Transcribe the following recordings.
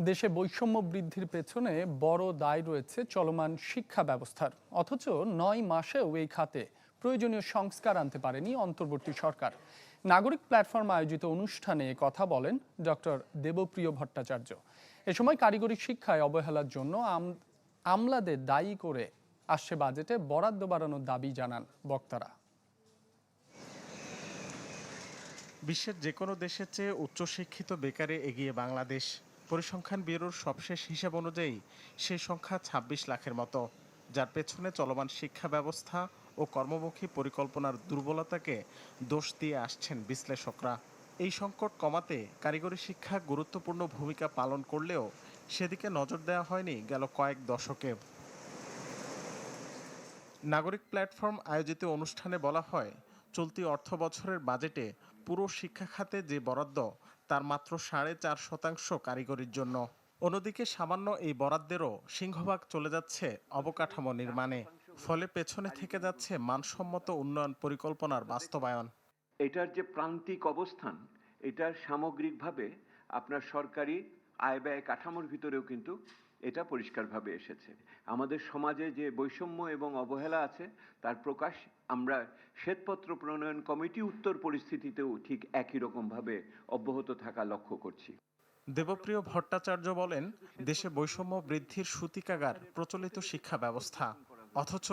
দেশে বৈষম্য বৃদ্ধির পেছনে বড় দায় রয়েছে চলমান শিক্ষা ব্যবস্থার। অথচ নয় মাসেও এই খাতে প্রয়োজনীয় সংস্কার আনতে পারেনি অন্তর্বর্তী সরকার। নাগরিক প্ল্যাটফর্ম আয়োজিত অনুষ্ঠানে কথা বলেন ডক্টর দেবপ্রিয় ভট্টাচার্য। এ সময় কারিগরি শিক্ষায় অবহেলার জন্য আম- আমলাদের দায়ী করে আসছে বাজেটে বরাদ্দ বাড়ানোর দাবি জানান বক্তারা। বিশ্বের যে কোনো দেশের চেয়ে উচ্চশিক্ষিত বেকারে এগিয়ে বাংলাদেশ। পরিসংখ্যান ব্যুরোর সবশেষ হিসাব অনুযায়ী সেই সংখ্যা ২৬ লাখের মতো, যার পেছনে চলমান শিক্ষা ব্যবস্থা ও কর্মমুখী পরিকল্পনার দুর্বলতাকে দোষ দিয়ে আসছেন বিশ্লেষকরা। এই সংকট কমাতে কারিগরি শিক্ষা গুরুত্বপূর্ণ ভূমিকা পালন করলেও সেদিকে নজর দেওয়া হয়নি গেল কয়েক দশকে। নাগরিক প্ল্যাটফর্ম আয়োজিত অনুষ্ঠানে বলা হয়, চলতি অর্থ বছরের বাজেটে পুরো শিক্ষা খাতে যে বরাদ্দ তার মাত্র সাড়ে চার শতাংশ কারিগরির জন্য। অন্যদিকে সামান্য এই বরাদ্দেরও সিংহভাগ চলে যাচ্ছে অবকাঠামো নির্মাণে, ফলে পেছনে থেকে যাচ্ছে মানসম্মত উন্নয়ন পরিকল্পনার বাস্তবায়ন। এটার যে প্রান্তিক অবস্থান, এটার সামগ্রিকভাবে আপনার সরকারি আয় ব্যয় কাঠামোর ভিতরেও কিন্তু এটা পরিষ্কারভাবে এসেছে। আমাদের সমাজে যে বৈষম্য এবং অবহেলা আছে, তার প্রকাশ আমরা শ্বেতপত্র প্রণয়ন কমিটি উত্তর পরিস্থিতিতেও ঠিক একই রকমভাবে অব্যাহত থাকা লক্ষ্য করছি। দেবপ্রিয় ভট্টাচার্য বলেন, দেশে বৈষম্য বৃদ্ধির সূতিকাগার প্রচলিত শিক্ষা ব্যবস্থা। অথচ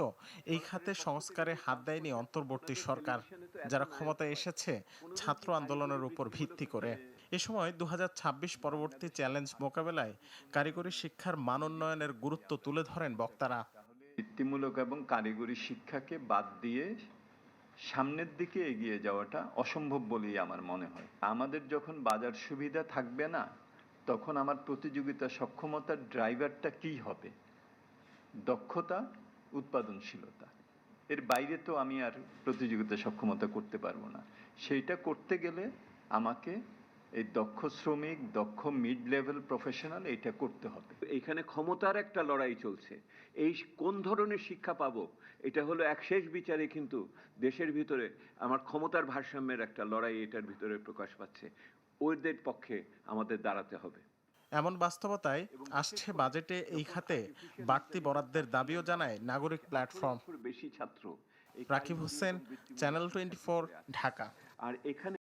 এই খাতে সংস্কারে হাত দেয়নি অন্তর্বর্তী সরকার, যারা ক্ষমতায় এসেছে ছাত্র আন্দোলনের উপর ভিত্তি করে। এ সময় দু হাজার ছাব্বিশ পরবর্তী চ্যালেঞ্জ মোকাবেলায় কারিগরি শিক্ষার মান উন্নয়নের গুরুত্ব তুলে ধরেন বক্তারা। বৃত্তিমূলক এবং কারিগরি শিক্ষাকে বাদ দিয়ে সামনের দিকে এগিয়ে যাওয়াটা অসম্ভব বলেই আমার মনে হয়। আমাদের যখন বাজার সুবিধা থাকবে না, তখন আমার প্রতিযোগিতা সক্ষমতার ড্রাইভারটা কী হবে? দক্ষতা, উৎপাদনশীলতা। এর বাইরে তো আমি আর প্রতিযোগিতা সক্ষমতা করতে পারব না। সেইটা করতে গেলে আমাকে এই দক্ষ শ্রমিক দক্ষ মিড লেভেল প্রফেশনাল এটা করতে হবে। এখানে ক্ষমতার একটা লড়াই চলছে। এই কোন ধরনের শিক্ষা পাবো এটা হলো এক শেষ বিচারে কিন্তু দেশের ভিতরে আমার ক্ষমতার ভারসাম্যের একটা লড়াই এটার ভিতরে প্রকাশ পাচ্ছে। ওদের পক্ষে আমাদের দাঁড়াতে হবে। এমন বাস্তবতায় আসছে বাজেটে এই খাতে বাড়তি বরাদ্দের দাবিও জানায় নাগরিক প্ল্যাটফর্ম। বেশি ছাত্র। Rakib Hossain channel twenty Dhaka. আর এখানে